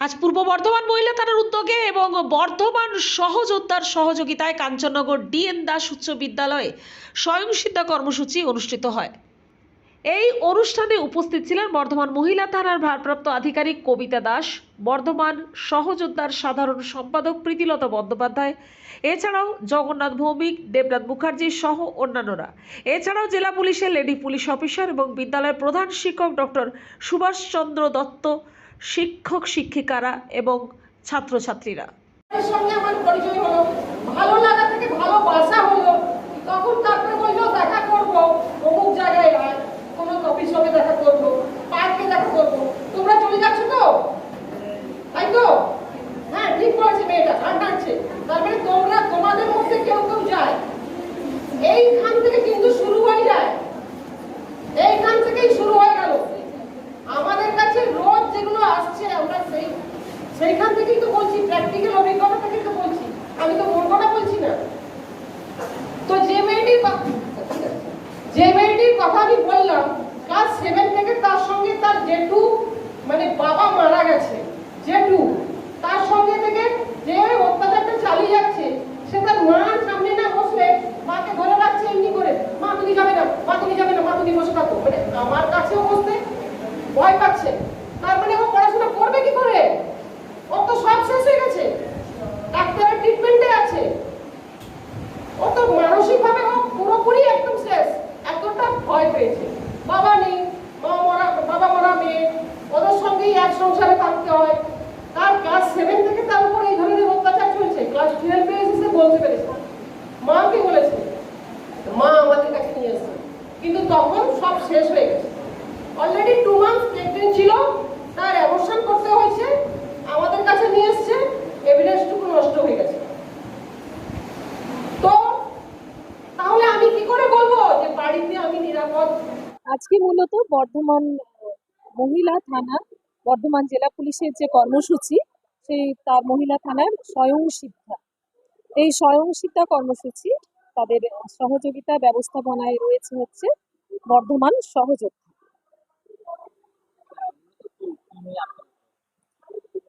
আজ পূর্ব বর্ধমান মহিলা থানার উদ্যোগে এবং বর্ধমান সহযোদ্ধার সহযোগিতায় কাঞ্চননগর ডিএন দাস উচ্চ বিদ্যালয়ে স্বয়ংসিদ্ধা কর্মসূচি অনুষ্ঠিত হয়। এই অনুষ্ঠানে উপস্থিত ছিলেন বর্ধমান মহিলা থানার ভারপ্রাপ্ত আধিকারিক কবিতা দাস, বর্ধমান সহযোদ্ধার সাধারণ সম্পাদক প্রীতিলতা বন্দ্যোপাধ্যায়, এছাড়াও জগন্নাথ ভৌমিক, দেবনাথ মুখার্জি সহ অন্যান্যরা। এছাড়াও জেলা পুলিশের লেডি পুলিশ অফিসার এবং বিদ্যালয়ের প্রধান শিক্ষক ডক্টর সুভাষচন্দ্র দত্ত শিক্ষক শিক্ষিকারা এবং ছাত্রছাত্রীরা। তার সঙ্গে আমার পরিচয় হলো। ভালো লাগা থেকে হলো। তখন দেখা জায়গায় কোনো দেখা পার্কে দেখা করব। তোমরা চলে যাচ্ছ তো? তাই তো? হ্যাঁ ঠিক বলেছে মেয়েটা গান টানছে তার মানে তোমরা তোমাদের মধ্যে কেউ কেউ যায় এইখান থেকে কিন্তু শুরু হয়ে যায় এইখান থেকেই শুরু হয়ে গেল আমাদের কাছে রোজ যেগুলো আসছে আমরা সেই সেইখান থেকেই তো বলছি প্র্যাকটিক্যাল অভিজ্ঞতা থেকেই তো বলছি আমি তো মন কথা বলছি না তো যে মেয়েটির কথা আমি বললাম, ক্লাস সেভেন থেকে তার সঙ্গে তার জেঠু মানে বাবা মারা গেছে। জেঠু, তার সঙ্গে থেকে যে অত্যাচারটা চালিয়ে যাচ্ছে সে তার মার সামনে না বসলে মাকে ধরে রাখছে এমনি করে মা তুমি যাবে না মা তুমি যাবে না মা তুমি বসে থাকো মানে আমার কাছেও বসতে ভয় পাচ্ছে তার মানে ও পড়াশোনা করবে কি করে ও তো সব শেষ হয়ে গেছে ডাক্তারের ট্রিটমেন্টে আছে ও তো মানসিকভাবে ও পুরোপুরি একদম শেষ। এতটা ভয় পেয়েছে। বাবা নেই বাবা মরা মেয়ে। ওদের সঙ্গেই এক সংসারে থাকতে হয়। তার ক্লাস সেভেন থেকে তার উপর এই ধরনের অত্যাচার চলছে। ক্লাস টুয়েলভে এসে সে বলতে পেরেছে। মাকে বলেছে? মা আমাদের কাছে নিয়ে এসছে। কিন্তু তখন সব শেষ হয়ে গেছে। অলরেডি টু মান্থস প্রেগনেন্ট ছিল তার অ্যাবর্শন করতে হয়েছে আমাদের কাছে নিয়ে এসছে এভিডেন্সটুকু নষ্ট হয়ে গেছে তো তাহলে আমি কি করে বলব যে বাড়িতে আমি আজকে মূলত বর্ধমান মহিলা থানা, বর্ধমান জেলা পুলিশের যে কর্মসূচি, সেই তার মহিলা থানার স্বয়ং শিক্ষা এই স্বয়ং শিক্ষা কর্মসূচি তাদের সহযোগিতা ব্যবস্থাপনায় রয়েছে হচ্ছে বর্ধমান সহযোগিতা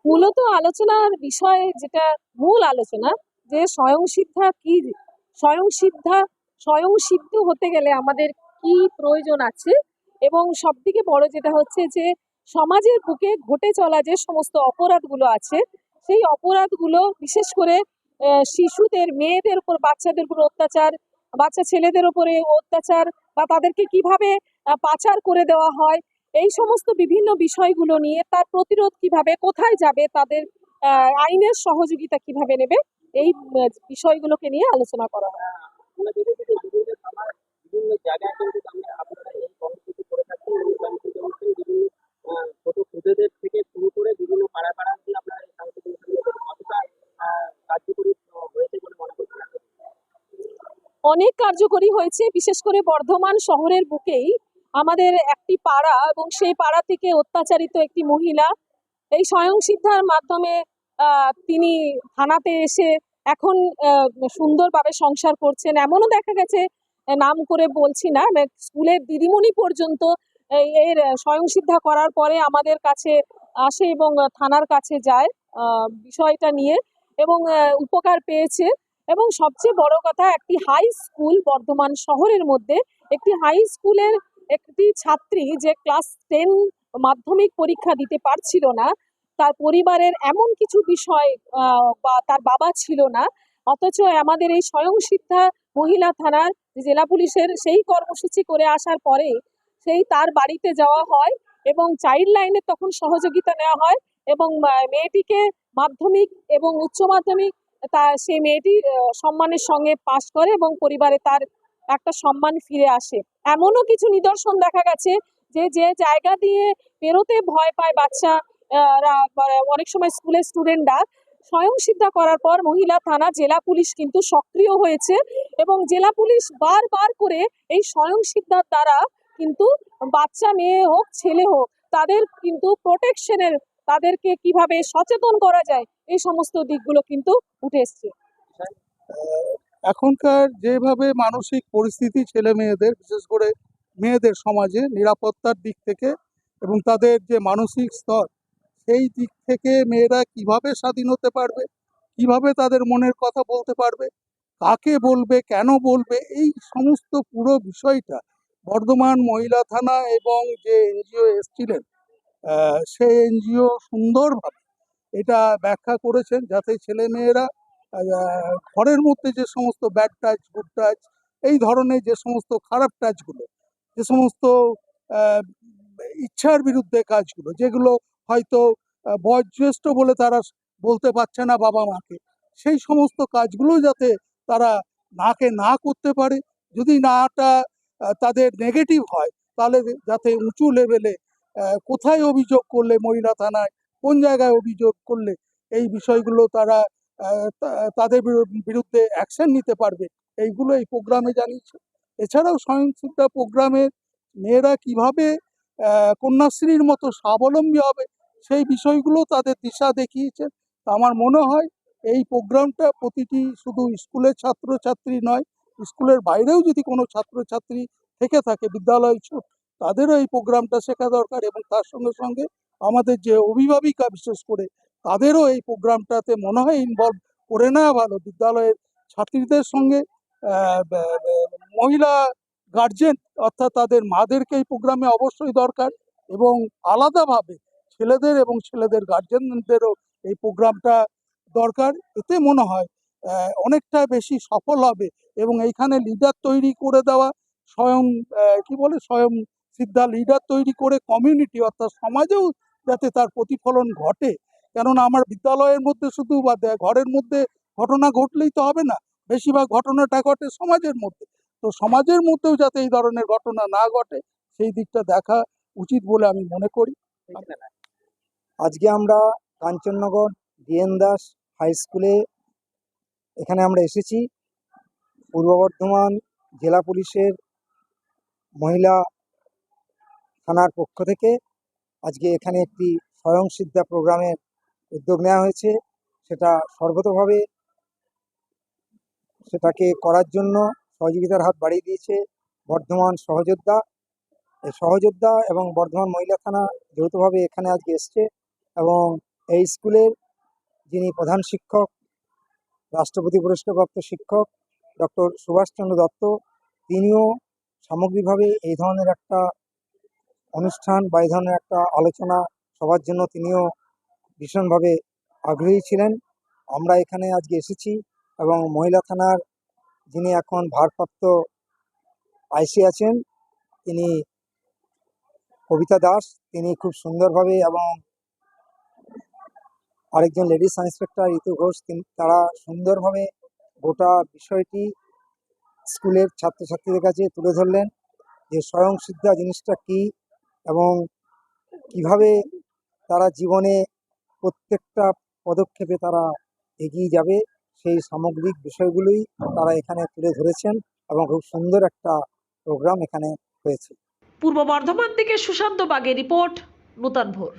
মূলত আলোচনার বিষয় যেটা, মূল আলোচনা, যে স্বয়ং শিক্ষা কি স্বয়ং শিক্ষা স্বয়ং সিদ্ধ হতে গেলে আমাদের কি প্রয়োজন আছে? এবং সব থেকে বড় যেটা হচ্ছে যে, সমাজের বুকে ঘটে চলা যে সমস্ত অপরাধগুলো আছে, সেই অপরাধগুলো বিশেষ করে শিশুদের, মেয়েদের উপর, বাচ্চাদের উপর অত্যাচার, বাচ্চা ছেলেদের উপরে অত্যাচার বা তাদেরকে কীভাবে পাচার করে দেওয়া হয়, এই সমস্ত বিভিন্ন বিষয়গুলো নিয়ে তার প্রতিরোধ কীভাবে, কোথায় যাবে, তাদের আইনের সহযোগিতা কীভাবে নেবে, এই বিষয়গুলোকে নিয়ে আলোচনা করা হয়। আমরা দেখেছি যে বিভিন্ন জায়গায় কিন্তু আপনারা এই কর্মসূচি করে বিভিন্ন ছোট থেকে শুরু করে বিভিন্ন পাড়া পাড়া আপনারা এই সাংস্কৃতিক কতটা কার্যকরী হয়েছে বলে মনে অনেক কার্যকরী হয়েছে, বিশেষ করে বর্ধমান শহরের বুকেই। আমাদের একটি পাড়া এবং সেই পাড়া থেকে অত্যাচারিত একটি মহিলা। এই স্বয়ং সিদ্ধার মাধ্যমে তিনি থানাতে এসে এখন সুন্দরভাবে সংসার করছেন। এমনও দেখা গেছে নাম করে বলছি না মানে স্কুলের দিদিমণি পর্যন্ত এর স্বয়ং সিদ্ধা করার পরে আমাদের কাছে আসে এবং থানার কাছে যায় বিষয়টা নিয়ে এবং উপকার পেয়েছে এবং সবচেয়ে বড় কথা একটি হাই স্কুল বর্ধমান শহরের মধ্যে একটি হাই স্কুলের একটি ছাত্রী যে ক্লাস টেন মাধ্যমিক পরীক্ষা দিতে পারছিল না, তার পরিবারের এমন কিছু বিষয় বা তার বাবা ছিল না, অথচ আমাদের এই স্বয়ং সিদ্ধা মহিলা থানার জেলা পুলিশের সেই কর্মসূচি করে আসার পরে সেই তার বাড়িতে যাওয়া হয় এবং চাইল্ড লাইনের তখন সহযোগিতা নেওয়া হয় এবং মেয়েটিকে মাধ্যমিক এবং উচ্চ মাধ্যমিক তা, সেই মেয়েটি সম্মানের সঙ্গে পাশ করে এবং পরিবারে তার একটা সম্মান ফিরে আসে। এমনও কিছু নিদর্শন দেখা গেছে যে যে জায়গা দিয়ে পেরোতে ভয় পায় বাচ্চা অনেক সময় স্কুলের স্টুডেন্টরা। স্বয়ং সিদ্ধা করার পর মহিলা থানা, জেলা পুলিশ কিন্তু সক্রিয় হয়েছে এবং জেলা পুলিশ বারবার করে এই স্বয়ং সিদ্ধার দ্বারা কিন্তু বাচ্চা মেয়ে হোক, ছেলে হোক, তাদের কিন্তু প্রোটেকশনের, তাদেরকে কীভাবে সচেতন করা যায়, এই সমস্ত দিকগুলো কিন্তু উঠে এসছে। এখনকার যেভাবে মানসিক পরিস্থিতি ছেলে মেয়েদের, বিশেষ করে মেয়েদের সমাজে নিরাপত্তার দিক থেকে এবং তাদের যে মানসিক স্তর সেই দিক থেকে মেয়েরা কীভাবে স্বাধীন হতে পারবে? কীভাবে তাদের মনের কথা বলতে পারবে? কাকে বলবে? কেন বলবে? এই সমস্ত পুরো বিষয়টা বর্ধমান মহিলা থানা এবং যে এনজিও এসছিলেন সেই এনজিও সুন্দরভাবে এটা ব্যাখ্যা করেছেন যাতে ছেলে মেয়েরা ঘরের মধ্যে যে সমস্ত ব্যাড টাচ গুড টাচ এই ধরনের যে সমস্ত খারাপ টাচগুলো যে সমস্ত ইচ্ছার বিরুদ্ধে কাজগুলো, যেগুলো হয়তো বয়োজ্যেষ্ঠ বলে তারা বলতে পারছে না বাবা মাকে। সেই সমস্ত কাজগুলো যাতে তারা নাকে না করতে পারে। যদি নাটা তাদের নেগেটিভ হয়, তাহলে যাতে উঁচু লেভেলে কোথায় অভিযোগ করলে মহিলা থানায়, কোন জায়গায় অভিযোগ করলে এই বিষয়গুলো তারা তাদের বিরুদ্ধে অ্যাকশন নিতে পারবে, এইগুলো এই প্রোগ্রামে জানিয়েছে। এছাড়াও স্বয়ংসিদ্ধা প্রোগ্রামে মেয়েরা কীভাবে কন্যাশ্রীর মতো স্বাবলম্বী হবে সেই বিষয়গুলো তাদের দিশা দেখিয়েছে। তা আমার মনে হয় এই প্রোগ্রামটা প্রতিটি শুধু স্কুলের ছাত্রছাত্রী নয়, স্কুলের বাইরেও যদি কোনো ছাত্রছাত্রী থেকে থাকে, বিদ্যালয় ছ- তাদেরও এই প্রোগ্রামটা শেখা দরকার এবং তার সঙ্গে সঙ্গে আমাদের যে অভিভাবিকা বিশেষ করে, তাদেরও এই প্রোগ্রামটাতে মনে হয় ইনভলভ করে নেওয়া ভালো। বিদ্যালয়ের ছাত্রীদের সঙ্গে মহিলা গার্জেন অর্থাৎ তাদের মাদেরকে এই প্রোগ্রামে অবশ্যই দরকার এবং আলাদাভাবে ছেলেদের এবং ছেলেদের গার্জেনদেরও এই প্রোগ্রামটা দরকার। এতে মনে হয় অনেকটা বেশি সফল হবে এবং এইখানে লিডার তৈরি করে দেওয়া, স্বয়ং কি বলে, স্বয়ং সিদ্ধা লিডার তৈরি করে কমিউনিটি অর্থাৎ সমাজেও যাতে তার প্রতিফলন ঘটে। কেননা আমার বিদ্যালয়ের মধ্যে শুধু বা ঘরের মধ্যে ঘটনা ঘটলেই তো হবে না, বেশিরভাগ ঘটনাটা ঘটে সমাজের মধ্যে। তো সমাজের মধ্যেও যাতে এই ধরনের ঘটনা না ঘটে, সেই দিকটা দেখা উচিত বলে আমি মনে করি। আজকে আমরা কাঞ্চননগর ডিএন দাস হাই স্কুলে এখানে আমরা এসেছি। পূর্ব বর্ধমান জেলা পুলিশের মহিলা থানার পক্ষ থেকে। আজকে এখানে একটি স্বয়ংসিদ্ধা প্রোগ্রামের উদ্যোগ নেওয়া হয়েছে। সেটা সর্বতভাবে সেটাকে করার জন্য সহযোগিতার হাত বাড়িয়ে দিয়েছে বর্ধমান সহযোদ্ধা। এই সহযোদ্ধা এবং বর্ধমান মহিলা থানা যৌথভাবে এখানে আজকে এসছে। এবং এই স্কুলের যিনি প্রধান শিক্ষক, রাষ্ট্রপতি পুরস্কারপ্রাপ্ত শিক্ষক, ডক্টর সুভাষচন্দ্র দত্ত, তিনিও সামগ্রিকভাবে এই ধরনের একটা অনুষ্ঠান বা এই ধরনের একটা আলোচনা সবার জন্য তিনিও ভীষণভাবে আগ্রহী ছিলেন। আমরা এখানে আজকে এসেছি এবং মহিলা থানার যিনি এখন ভারপ্রাপ্ত আইসি আছেন, তিনি কবিতা দাস, তিনি খুব সুন্দরভাবে এবং আরেকজন লেডিস ইন্সপেক্টর ঋতু ঘোষ তারা সুন্দরভাবে গোটা বিষয়টি স্কুলের ছাত্রছাত্রীদের কাছে তুলে ধরলেন যে স্বয়ংসিদ্ধা জিনিসটা কি এবং কীভাবে তারা জীবনে প্রত্যেকটা পদক্ষেপে তারা এগিয়ে যাবে, সেই সামগ্রিক বিষয়গুলোই তারা এখানে তুলে ধরেছেন এবং খুব সুন্দর একটা প্রোগ্রাম এখানে হয়েছে। পূর্ব বর্ধমান থেকে সুশান্ত বাগের রিপোর্ট, নূতন ভোর।